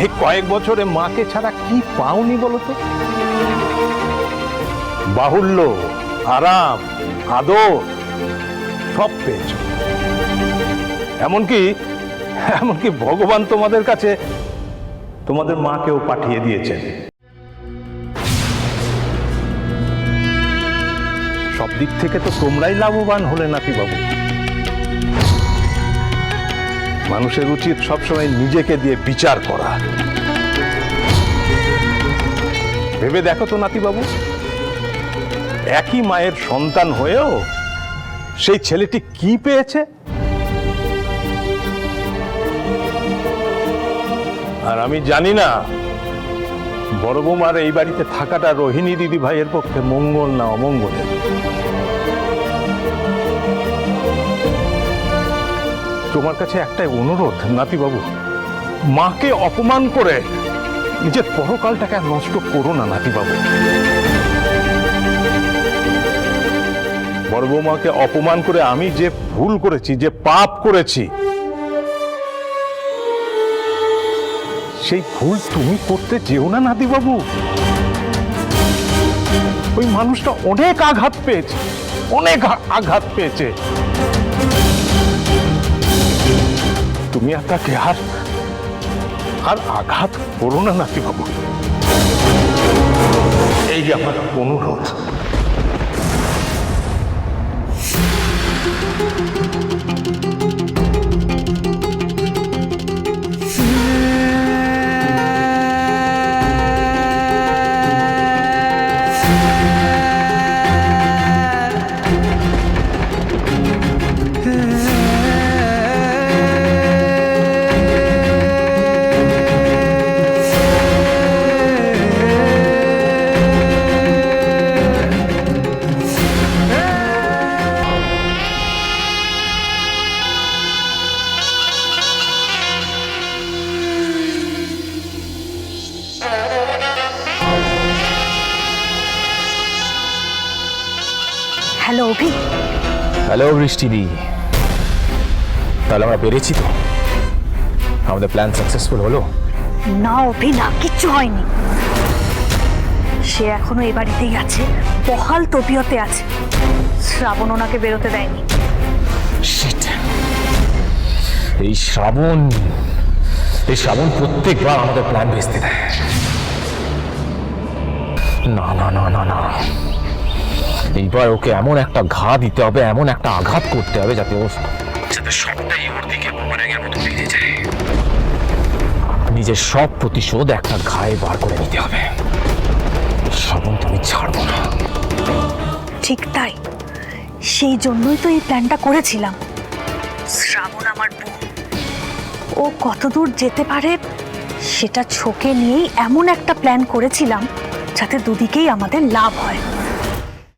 এই কয়েক বছরে মাকে ছাড়া কি পাওনি বলো তো বাহুল্য, আরাম, আদর সব পেয়েছ। এমনকি এমনকি ভগবান তোমাদের কাছে তোমাদের মাকেও পাঠিয়ে দিয়েছেন। সব দিক থেকে তো তোমরাই লাভবান হলে নাতি বাবু? মানুষের উচিত সবসময় নিজেকে দিয়ে বিচার করা। ভেবে দেখো তো নাতিবাবু, একই মায়ের সন্তান হয়েও সেই ছেলেটি কি পেয়েছে? আর আমি জানি না, বড় বৌমার এই বাড়িতে থাকাটা রোহিণী দিদি ভাইয়ের পক্ষে মঙ্গল না অমঙ্গলের। তোমার কাছে একটাই অনুরোধ, নাতিবাবু। মাকে অপমান করে নিজের পরকালটাকে আর নষ্ট করো না, নাতিবাবু। বড় বৌমাকে অপমান করে আমি যে ভুল করেছি, যে পাপ করেছি, সেই ভুল তুমি করতে যেও না, নাতিবাবু। ওই মানুষটা অনেক আঘাত পেয়েছে, অনেক আঘাত পেয়েছে। তুমি আর তাকে আর আর আঘাত করো না নাতি বাবু। এই যে আমার অনুরোধ। হ্যালো অভি। হ্যালো বৃষ্টিদি তাহলে আমরা পেরেছি তো। আমাদের প্ল্যান সাকসেসফুল হলো। না অভি না কিচ্ছু হয়নি। সে এখনও এ বাড়িতেই আছে বহাল তবিয়তে আছে। শ্রাবণ ওনাকে বেরোতে দেয়নি. এই শ্রাবণ এই শ্রাবণ প্রত্যেকবার আমাদের প্ল্যান ভেস্তে দেয়। না না না না না। এইবার ওকে এমন একটা ঘা দিতে হবে এমন একটা আঘাত করতে হবে যাতে ও যাতে সবটাই ওর দিকে বুমেরাঙের মতো ফিরে যায়। নিজের সব প্রতিশোধ একটা ঘায়ে বার করে নিতে হবে। শ্রাবণ তুমি ছাড়বো না। ঠিক তাই। সেই জন্যই তো এই প্ল্যানটা করেছিলাম। শ্রাবণ আমার বোন। ও কতদূর যেতে পারে সেটা ছোকে নিয়েই এমন একটা প্ল্যান করেছিলাম যাতে দুদিকেই আমাদের লাভ হয়।